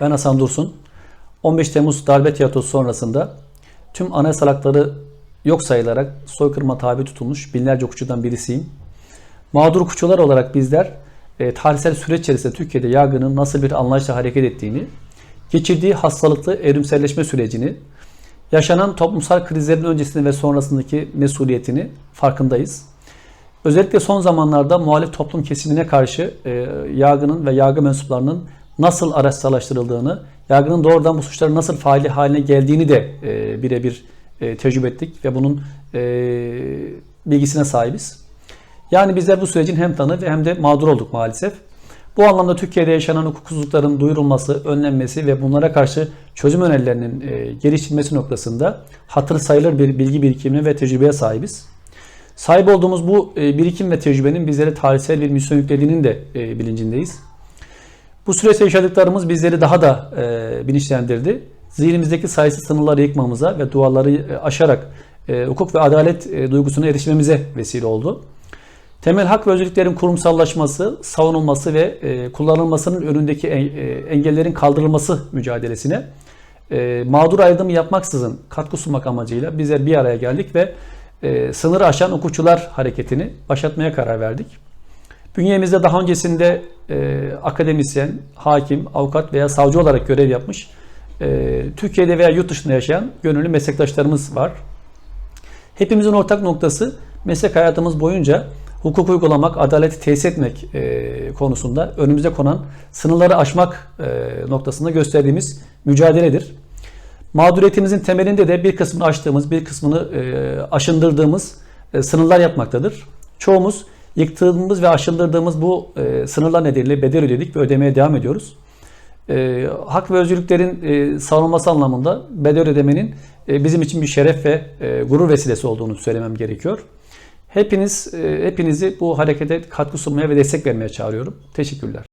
Ben Hasan Dursun. 15 Temmuz darbe tiyatrosu sonrasında tüm anayasal hakları yok sayılarak soykırıma tabi tutulmuş binlerce hukukçudan birisiyim. Mağdur hukukçular olarak bizler e, tarihsel süreç içerisinde Türkiye'de yargının nasıl bir anlayışla hareket ettiğini, geçirdiği hastalıklı evrimselleşme sürecini, yaşanan toplumsal krizlerin öncesinde ve sonrasındaki mesuliyetini farkındayız. Özellikle son zamanlarda muhalif toplum kesimine karşı e, yargının ve yargı mensuplarının nasıl araçsallaştırıldığını, yargının doğrudan bu suçların nasıl faili haline geldiğini de e, birebir e, tecrübe ettik ve bunun e, bilgisine sahibiz. Yani bizler bu sürecin hem tanı ve hem de mağdur olduk maalesef. Bu anlamda Türkiye'de yaşanan hukuksuzlukların duyurulması, önlenmesi ve bunlara karşı çözüm önerilerinin e, geliştirilmesi noktasında hatır sayılır bir bilgi birikimine ve tecrübeye sahibiz. Sahip olduğumuz bu e, birikim ve tecrübenin bizlere tarihsel bir misyon yüklediğinin de e, bilincindeyiz. Bu süreçte yaşadıklarımız bizleri daha da e, bilinçlendirdi. Zihnimizdeki sayısız sınırları yıkmamıza ve duvarları e, aşarak e, hukuk ve adalet e, duygusuna erişmemize vesile oldu. Temel hak ve özgürlüklerin kurumsallaşması, savunulması ve e, kullanılmasının önündeki en- e, engellerin kaldırılması mücadelesine e, mağdur ayrımı yapmaksızın katkı sunmak amacıyla bizler bir araya geldik ve e, sınırı aşan hukukçular hareketini başlatmaya karar verdik. Bünyemizde daha öncesinde e, akademisyen, hakim, avukat veya savcı olarak görev yapmış e, Türkiye'de veya yurt dışında yaşayan gönüllü meslektaşlarımız var. Hepimizin ortak noktası meslek hayatımız boyunca hukuk uygulamak, adaleti tesis etmek e, konusunda önümüze konan sınırları aşmak e, noktasında gösterdiğimiz mücadeledir. Mağduriyetimizin temelinde de bir kısmını aştığımız, bir kısmını e, aşındırdığımız e, sınırlar yapmaktadır. Çoğumuz yıktığımız ve aşındırdığımız bu e, sınırlar nedeniyle bedel ödedik ve ödemeye devam ediyoruz. E, hak ve özgürlüklerin e, savunulması anlamında bedel ödemenin e, bizim için bir şeref ve e, gurur vesilesi olduğunu söylemem gerekiyor. Hepiniz, e, hepinizi bu harekete katkı sunmaya ve destek vermeye çağırıyorum. Teşekkürler.